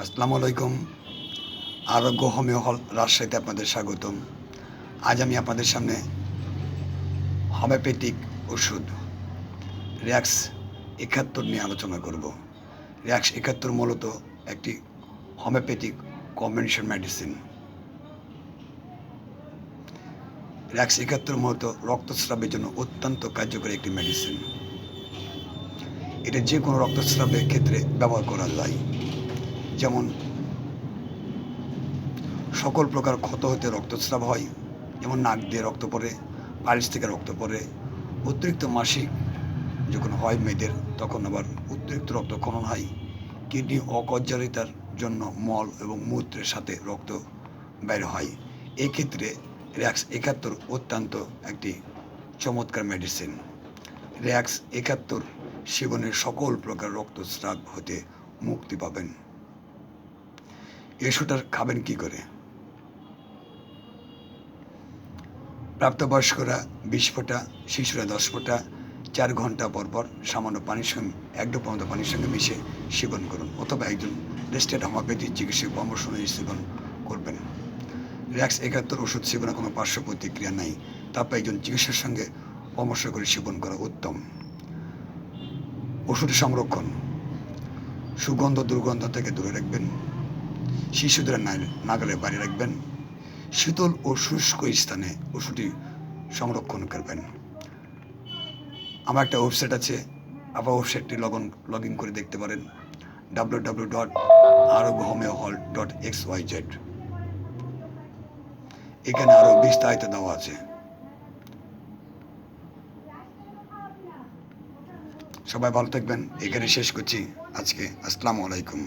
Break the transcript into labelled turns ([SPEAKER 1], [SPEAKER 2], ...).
[SPEAKER 1] আসসালামু আলাইকুম। আরোগ্য হোমিও হল রাজশাহীতে আপনাদের স্বাগতম। আজ আমি আপনাদের সামনে হোমিওপ্যাথিক ওষুধ, র্যাক্স একাত্তর নিয়ে আলোচনা করব। র্যাক্স একাত্তর মূলত একটি হোমিওপ্যাথিক কম্বিনেশন মেডিসিন। র্যাক্স একাত্তর মূলত রক্তস্রাবের জন্য অত্যন্ত কার্যকরী একটি মেডিসিন। এটা যে কোনো রক্তস্রাবের ক্ষেত্রে ব্যবহার করা যায়। যেমন সকল প্রকার ক্ষত হতে রক্তস্রাব হয়, যেমন নাক দিয়ে রক্ত পড়ে পারিস থেকে রক্ত পড়ে, অতিরিক্ত মাসিক যখন হয় মেয়েদের, তখন আবার অতিরিক্ত রক্তক্ষরণ হয়। কিডনি অকর্যারিতার জন্য মল এবং মূত্রের সাথে রক্ত বের হয়। এক্ষেত্রে র্যাক্স একাত্তর অত্যন্ত একটি চমৎকার মেডিসিন র্যাক্স একাত্তর সেবনের সকল প্রকার রক্তস্রাব হতে মুক্তি পাবেন। এসোটার খাবেন কি করে? প্রাপ্তবয়স্করা বিশ ফোঁটা, শিশুরা দশ ফোঁটা, চার ঘণ্টা পর পর সামান্য পানির সঙ্গে, এক ডোপ মতো পানির সঙ্গে মিশে সেবন করুন অথবা একজন রেস্টেড হোমিওপ্যাথি চিকিৎসক পরামর্শ অনুযায়ী সেবন করবেন। র্যাক্স একাত্তর ওষুধ সেবনে কোনো পার্শ্ব প্রতিক্রিয়া নাই। তারপর একজন চিকিৎসার সঙ্গে পরামর্শ করে সেবন করা উত্তম। ওষুধ সংরক্ষণ। সুগন্ধ দুর্গন্ধ থেকে দূরে রাখবেন। শিশুদের নাগালে বাইরে রাখবেন। শীতল ও শুষ্ক স্থানে ওষুধটি সংরক্ষণ করবেন। আমার একটা ওয়েবসাইট আছে। আবার ওয়েবসাইটটি লগ লগ ইন করে দেখতে পারেন। W W dot Arogya homeo hall dot X Y Z এখানে আরও বিস্তারিত দেওয়া আছে। সবাই ভালো থাকবেন। এখানে শেষ করছি। আজকে আসসালামু আলাইকুম।